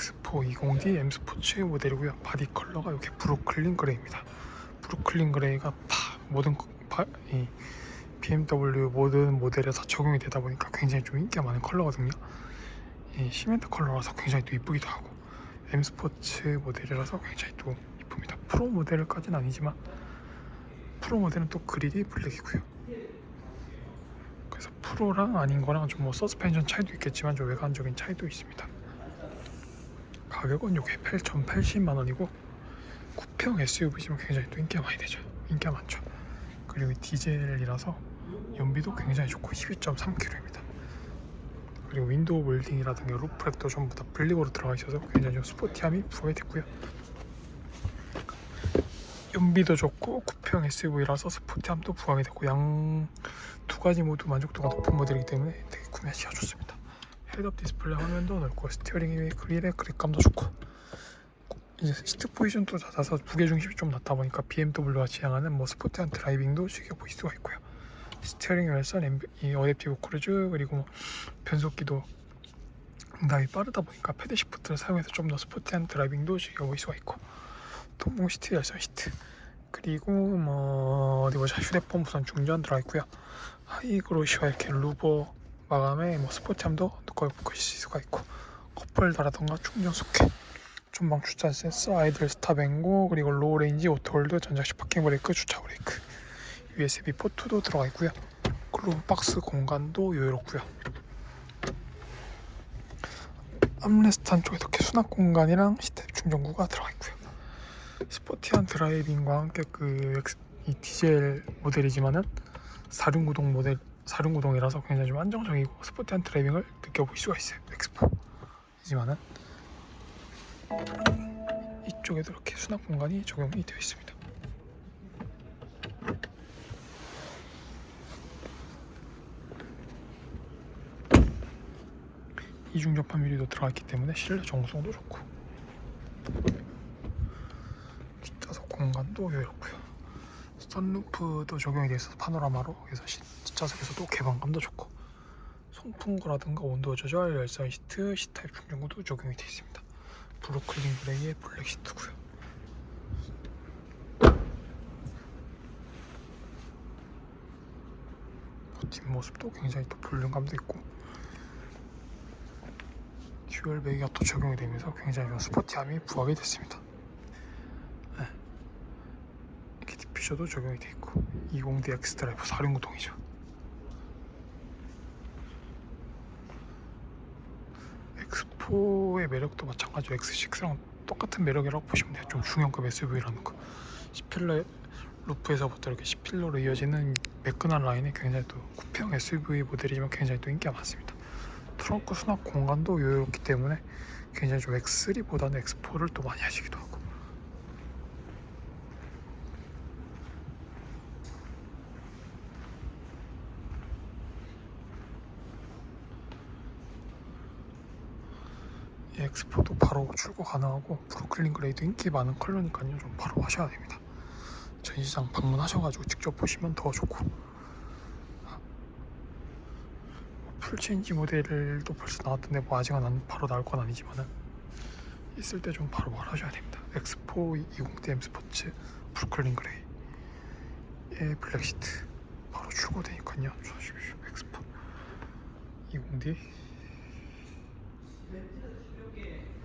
X4 20D M 스포츠 모델이고요. 바디 컬러가 이렇게 브루클린 그레이입니다. 브루클린 그레이가 파 모든 거- 파, 이 BMW 모든 모델에 다 적용이 되다 보니까 굉장히 좀 인기가 많은 컬러거든요. 이 시멘트 컬러라서 굉장히 또 이쁘기도 하고 M 스포츠 모델이라서 굉장히 또 이쁩니다. 프로 모델까지는 아니지만 프로 모델은 또 그릴이 블랙이고요. 그래서 프로랑 아닌 거랑 좀 뭐 서스펜션 차이도 있겠지만 좀 외관적인 차이도 있습니다. 가격은 이게 8,080만 원이고 구평 SUV지만 굉장히 또 인기가 많이 되죠. 인기가 많죠. 그리고 이 디젤이라서 연비도 굉장히 좋고 12.3km입니다. 그리고 윈도우 몰딩이라든가 루프렉도 전부 다 블릭으로 들어가 있어서 굉장히 좀 스포티함이 부각이 됐고요. 연비도 좋고 구평 SUV라서 스포티함도 부각이 됐고 양 두 가지 모두 만족도가 높은 모델이기 때문에 되게 구매하기가 좋습니다. 헤드업 디스플레이 화면도 넓고 스티어링 휠 그릴의 그립감도 좋고. 이제 시트 포지션도 낮아서 무게 중심이 좀 낮다 보니까 BMW가 지향하는 뭐 스포티한 드라이빙도 즐겨보실 수가 있고요. 스티어링 열선, 이 어댑티브 크루즈 그리고 뭐 변속기도 응답이 빠르다 보니까 패드 시프트를 사용해서 좀 더 스포티한 드라이빙도 즐겨볼 수가 있고. 통풍 시트 열선 시트. 그리고 뭐 어디 보자. 휴대폰 무선 충전 들어있고요. 하이그로시와 이렇게 루버 마감에 뭐 스포티함도 느껴보실 수가 있고 컵홀더라던가 충전 소켓 전방 주차 센서 아이들 스탑 앵고 그리고 로우 레인지 오토홀드 전자식 파킹 브레이크 주차 브레이크 USB 포트도 들어가 있고요. 글로브 박스 공간도 여유롭고요. 암레스트 한쪽에 이렇게 수납 공간이랑 시탭 충전구가 들어가 있고요. 스포티한 드라이빙과 함께 그 디젤 모델이지만은 4륜구동 모델 4륜구동이라서 굉장히 좀 안정적이고 스포티한 드라이빙을 느껴볼 수가 있어요 엑스포이지만은 이쪽에도 이렇게 수납 공간이 적용이 되어 있습니다. 이중 접합 유리도 들어가 있기 때문에 실내 정성도 좋고 뒷좌석 공간도 여유롭고요. 선루프도 적용이 되어 있어서 파노라마로 그래서 시- 뒷좌석에서도 개방감도 좋고 송풍구라든가 온도 조절, 열선 시트, C타입 충전구도 적용이 되어 있습니다. 브루클린 그레이의 블랙 시트고요. 뭐 뒷모습도 굉장히 또 볼륨감도 있고 듀얼 배기가 또 적용이 되면서 굉장히 좀 스포티함이 부각이 됐습니다. 디퓨저도 적용이 돼 있고 20D X 드라이브 4륜구동이죠. X4의 매력도 마찬가지로 X6랑 똑같은 매력이라고 보시면 돼요. 좀 중형급 SUV라는 거. 10필러 루프에서부터 이렇게 10필러로 이어지는 매끈한 라인이 굉장히 또 구평 SUV 모델이지만 굉장히 또 인기가 많습니다. 트렁크 수납 공간도 여유롭기 때문에 굉장히 좀 X3보다는 X4를 또 많이 하시기도 하고 이 X4도 바로 출고 가능하고 브루클린 그레이도 인기 많은 컬러니까요. 좀 바로 하셔야 됩니다. 전시장 방문하셔가지고 직접 보시면 더 좋고. 풀체인지 모델도 벌써 나왔던데 뭐 아직은 안- 바로 나올 건 아니지만은 있을 때 좀 바로 말하셔야 됩니다. X4 20D M 스포츠 브루클린 그레이의 블랙 시트 바로 출고되니까요. 조심하십시오 X4 20D 어렵게